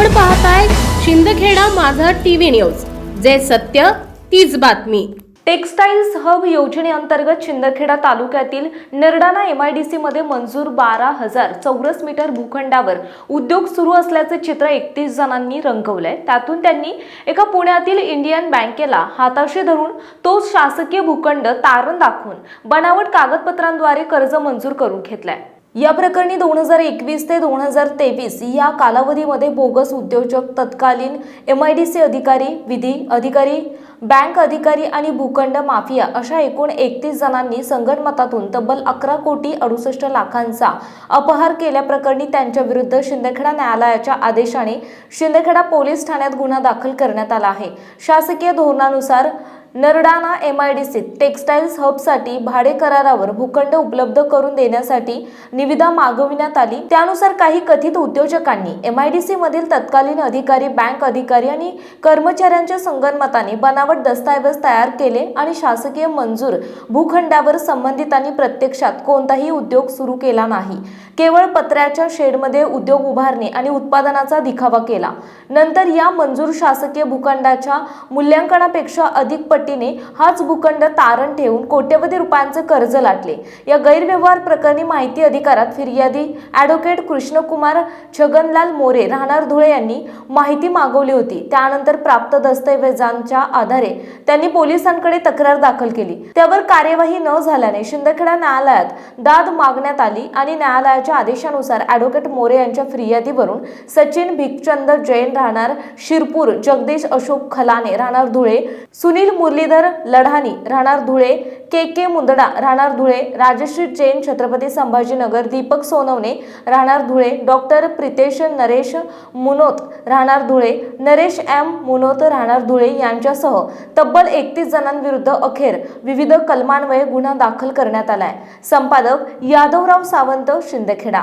आपण पाहताय शिंदखेडा माझा टीव्ही न्यूज. जे सत्य तीच बातमी. टेक्स्टाईल्स हब योजनेअंतर्गत शिंदखेडा तालुक्यातील नरडाणा एम आय डी सीमध्ये मंजूर बारा हजार चौरस मीटर भूखंडावर उद्योग सुरू असल्याचे चित्र एकतीस जणांनी रंगवलंय. त्यातून त्यांनी एका पुण्यातील इंडियन बँकेला हाताशी धरून तो शासकीय भूखंड तारण दाखवून बनावट कागदपत्रांद्वारे कर्ज मंजूर करून घेतलाय. या प्रकरणी दोन हजार एकवीस ते दोन हजार तेवीस या कालावधीमध्ये बोगस उद्योजक तत्कालीन एम आय डी सी अधिकारी विधी अधिकारी बँक अधिकारी आणि भूखंड माफिया अशा एकूण एकतीस जणांनी संगणमतातून तब्बल अकरा कोटी अडुसष्ट लाखांचा अपहार केल्याप्रकरणी त्यांच्या विरुद्ध शिंदखेडा न्यायालयाच्या आदेशाने शिंदखेडा पोलीस ठाण्यात गुन्हा दाखल करण्यात आला आहे. शासकीय धोरणानुसार Nardana M I D C textiles हबसाठी भाडे करारावर भूखंड उपलब्ध करून देण्यासाठी निविदा मागविण्यात आली. त्यानुसार काही कथित उद्योजकांनी एम आय डी सी मधील तत्कालीन अधिकारी बँक अधिकारी आणि कर्मचाऱ्यांच्या संगनमताने बनावट दस्तऐवज तयार केले आणि शासकीय मंजूर भूखंडावर संबंधितांनी प्रत्यक्षात कोणताही उद्योग सुरू केला नाही. केवळ पत्र्याच्या शेडमध्ये उद्योग उभारणे आणि उत्पादनाचा दिखावा केला. नंतर या मंजूर शासकीय भूखंडाच्या मूल्यांकनापेक्षा अधिक पटीने हाच भूखंड तारण ठेवून कोट्यवधी रुपयांचं कर्ज लाटले. या गैरव्यवहार प्रकरणी माहिती अधिकारात फिर्यादी ॲडव्होकेट कृष्णकुमार छगनलाल मोरे राहणार धुळे यांनी माहिती मागवली होती. त्यानंतर प्राप्त दस्तऐवजांच्या आधारे त्यांनी पोलिसांकडे तक्रार दाखल केली. त्यावर कार्यवाही न झाल्याने शिंदखेडा न्यायालयात दाद मागण्यात आली आणि न्यायालयाच्या आदेशानुसार ॲडव्होकेट मोरे यांच्या फिर्यादीवरून सचिन भिकचंद जैन राहणार शिरपूर जगदीश अशोक खलाने राहणार धुळे सुनील मुर मुरलीधर लढानी राहणार धुळे के के मुंदडा राहणार धुळे राजश्री जैन छत्रपती संभाजीनगर दीपक सोनवणे राहणार धुळे डॉक्टर प्रितेश नरेश मुनोत राहणार धुळे नरेश एम मुनोत राहणार धुळे यांच्यासह तब्बल एकतीस जणांविरुद्ध अखेर विविध कलमान्वये गुन्हा दाखल करण्यात आलाय. संपादक यादवराव सावंत शिंदखेडा.